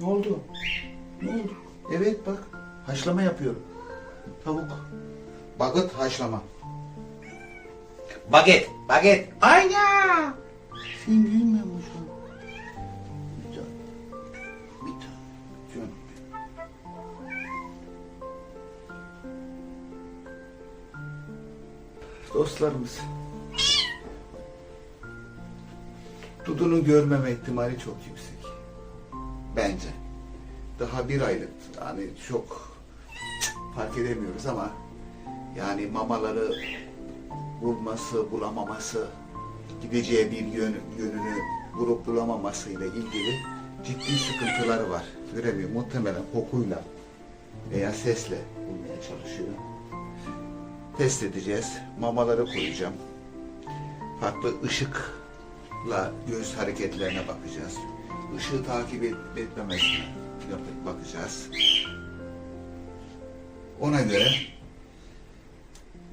Ne oldu? Ne oldu? Evet bak. Haşlama yapıyorum. Tavuk. Baget haşlama. Baget. Baget. Aynen. Sen gülme şu an. Bir tane. Bir tane. Canım. Dostlarımız. Dudu'nun görmeme ihtimali çok yüksek. Bence. Daha bir aylık yani çok fark edemiyoruz ama yani mamaları bulması, bulamaması, gideceği bir yön, yönünü bulup bulamamasıyla ilgili ciddi sıkıntıları var. Göremiyor. Muhtemelen kokuyla veya sesle bulmaya çalışıyor. Test edeceğiz. Mamaları koyacağım. Farklı ışıkla göz hareketlerine bakacağız. Işığı takip et, etmemesine bakacağız. Ona göre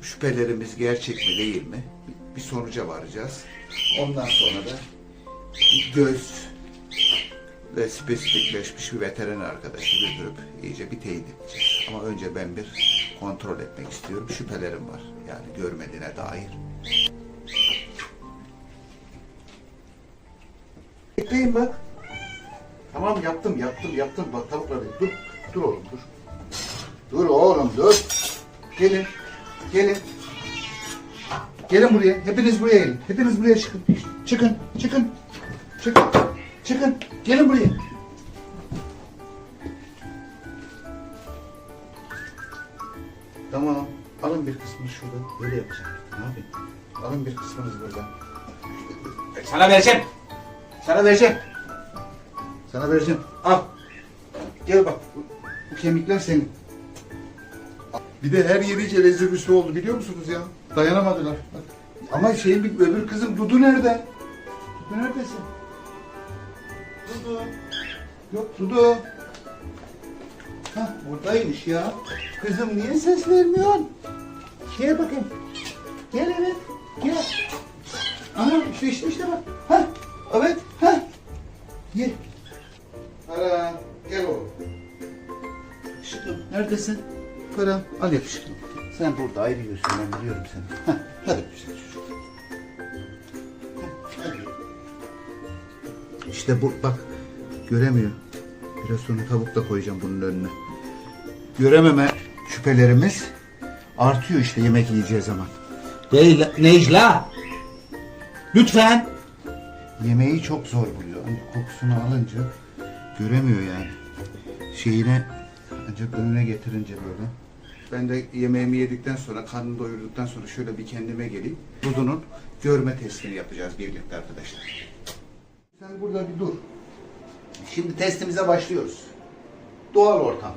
şüphelerimiz gerçek mi değil mi bir- sonuca varacağız. Ondan sonra da göz ve spesifikleşmiş bir veteriner arkadaşı götürüp iyice bir teyit edeceğiz. Ama önce ben bir kontrol etmek istiyorum. Şüphelerim var. Yani görmediğine dair. Bekleyin bak. Tamam yaptım yaptım yaptım. Bak tavukları dur. Dur oğlum dur. Dur oğlum dur. Gelin. Gelin. Gelin buraya. Hepiniz buraya gelin. Hepiniz buraya çıkın. Çıkın. Çıkın. Çıkın. Çıkın. Gelin buraya. Tamam. Alın bir kısmını şurada. Böyle yapacağım. Ne yapayım? Alın bir kısmınızı buradan. Sana vereceğim. Sana vereceğim. Sana vereceğim. Al. Gel bak. Bu, kemikler senin. Bir de her yeri iyice rezervüsü oldu biliyor musunuz ya? Dayanamadılar. Bak. Ama şeyin bir öbür kızım Dudu nerede? Dudu neredesin? Dudu. Yok Dudu. Hah buradaymış ya. Kızım niye ses vermiyorsun? Gel bakayım. Gel evet. Gel. Aha işte işte işte bak. Ha evet ha. Gel. Para gel oğlum. Yakışıklım neredesin? Para al yakışıklım. Sen burada ayrılıyorsun ben biliyorum seni. Hah, hadi güzel çocuk. Hah, hadi. İşte bu bak göremiyor. Biraz sonra tavuk da koyacağım bunun önüne. Görememe şüphelerimiz artıyor işte yemek yiyeceği zaman. Değil, Necla. Lütfen. Yemeği çok zor buluyor. Hani kokusunu alınca göremiyor yani. Şeyine ancak önüne getirince böyle. Ben de yemeğimi yedikten sonra, karnını doyurduktan sonra şöyle bir kendime geleyim. Dudu'nun görme testini yapacağız birlikte arkadaşlar. Sen burada bir dur. Şimdi testimize başlıyoruz. Doğal ortam.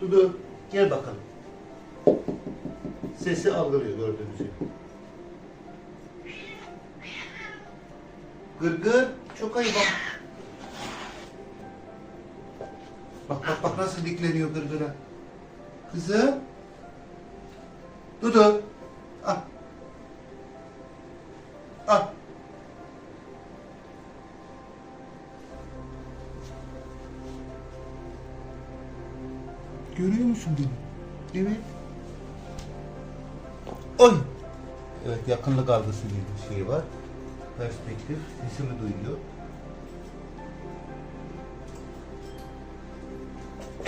Dudu gel bakalım. Sesi algılıyor gördüğünüz gibi. Gırgır çok ayıp. Bak bak bak nasıl dikleniyor gırgıra. Kızım. Dudu. Ah. Ah. Görüyor musun beni? Evet. Oy. Evet yakınlık algısı gibi bir şey var. Perspektif sesimi duyuyor.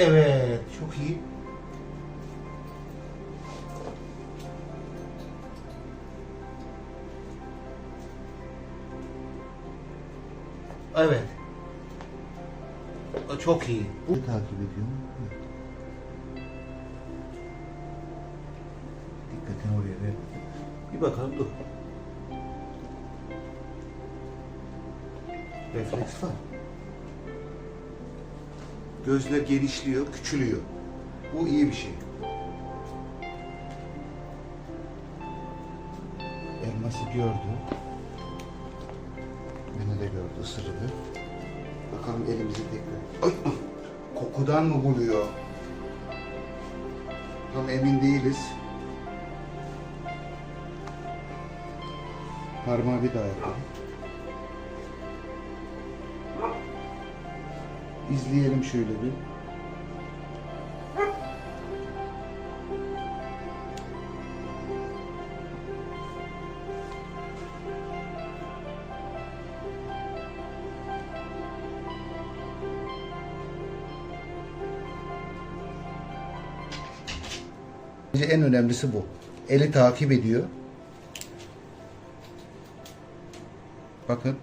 Evet çok iyi. Evet. O Çok iyi. Bu takip ediyorum. Dikkatini oraya ver. Bir bakalım dur. Refleks var. Gözler genişliyor, küçülüyor. Bu iyi bir şey. Elması gördü. Beni de gördü, ısırdı. Bakalım elimizi tekrar... Ay! ah! Kokudan mı buluyor? Tam emin değiliz. Parmağı bir daha yapalım. İzleyelim şöyle bir. Bence en önemlisi bu. Eli takip ediyor. Bakın.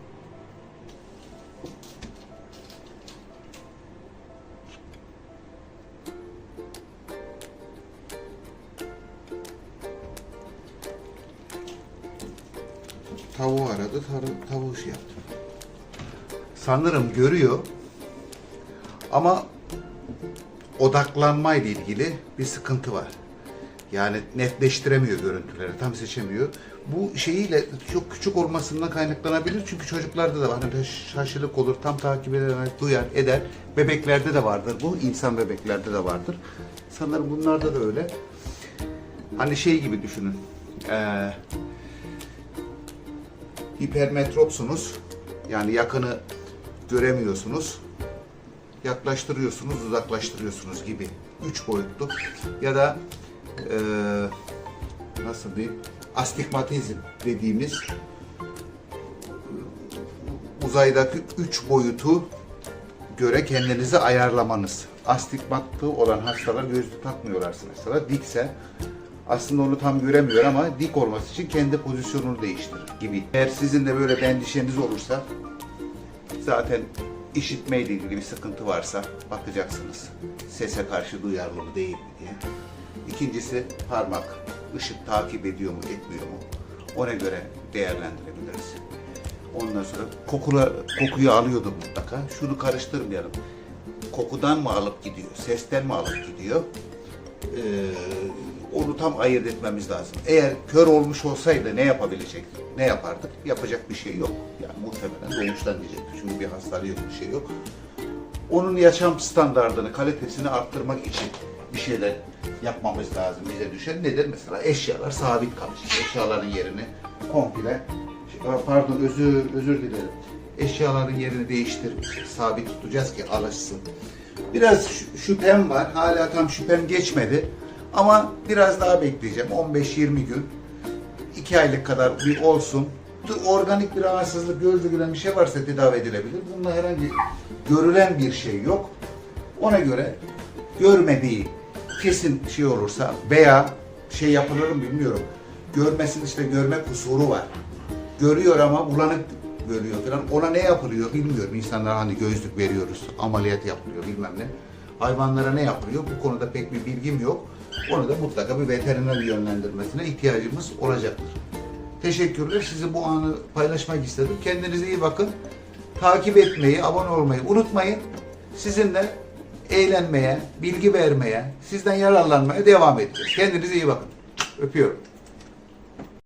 Tavuğu aradı, tavuğu, tavuğu şey yaptı. Sanırım görüyor. Ama odaklanma ile ilgili bir sıkıntı var. Yani netleştiremiyor görüntüleri, tam seçemiyor. Bu şeyiyle çok küçük olmasından kaynaklanabilir çünkü çocuklarda da var. Hani şaşılık olur, tam takip eder, duyar, eder. Bebeklerde de vardır bu, insan bebeklerde de vardır. Sanırım bunlarda da öyle. Hani şey gibi düşünün. Ee, hipermetropsunuz. Yani yakını göremiyorsunuz yaklaştırıyorsunuz, uzaklaştırıyorsunuz gibi. Üç boyutlu. Ya da eee nasıl diyeyim? Astigmatizm dediğimiz uzaydaki üç boyutu göre kendinizi ayarlamanız. Astigmatlı olan hastalar gözlük takmıyorlar mesela. Dikse aslında onu tam göremiyor ama dik olması için kendi pozisyonunu değiştirir gibi. Eğer sizin de böyle bir endişeniz olursa Zaten işitmeyle ilgili bir sıkıntı varsa bakacaksınız. Sese karşı duyarlı mı değil mi diye. İkincisi parmak ışık takip ediyor mu etmiyor mu? Ona göre değerlendirebiliriz. Ondan sonra kokula, kokuyu alıyordu mutlaka. Şunu karıştırmayalım. Kokudan mı alıp gidiyor, sesten mi alıp gidiyor? Ee, onu tam ayırt etmemiz lazım. Eğer kör olmuş olsaydı ne yapabilecektik? Ne yapardık? Yapacak bir şey yok. Yani muhtemelen doğuştan diyecektik. Çünkü bir hastalığı yok, bir şey yok. Onun yaşam standartını, kalitesini arttırmak için bir şeyler yapmamız lazım bize düşen. Nedir? Mesela eşyalar sabit kalmış. Eşyaların yerini komple, pardon özür, özür dilerim. Eşyaların yerini değiştirmeyeceğiz. Sabit tutacağız ki alışsın. Biraz şü- şüphem var. Hala tam şüphem geçmedi. Ama biraz daha bekleyeceğim. 15-20 gün. 2 aylık kadar bir olsun. Organik bir rahatsızlık, gözle gülen bir şey varsa tedavi edilebilir. Bunda herhangi görülen bir şey yok. Ona göre görmediği kesin şey olursa veya şey yapılır mı bilmiyorum. Görmesin işte görme kusuru var. Görüyor ama bulanık görüyor falan. Ona ne yapılıyor bilmiyorum. İnsanlara hani gözlük veriyoruz, ameliyat yapılıyor bilmem ne. Hayvanlara ne yapılıyor? Bu konuda pek bir bilgim yok. Onu da mutlaka bir veteriner yönlendirmesine ihtiyacımız olacaktır. Teşekkürler. Sizi bu anı paylaşmak istedim. Kendinize iyi bakın. Takip etmeyi, abone olmayı unutmayın. Sizinle eğlenmeye, bilgi vermeye, sizden yararlanmaya devam edeceğiz. Kendinize iyi bakın. Öpüyorum.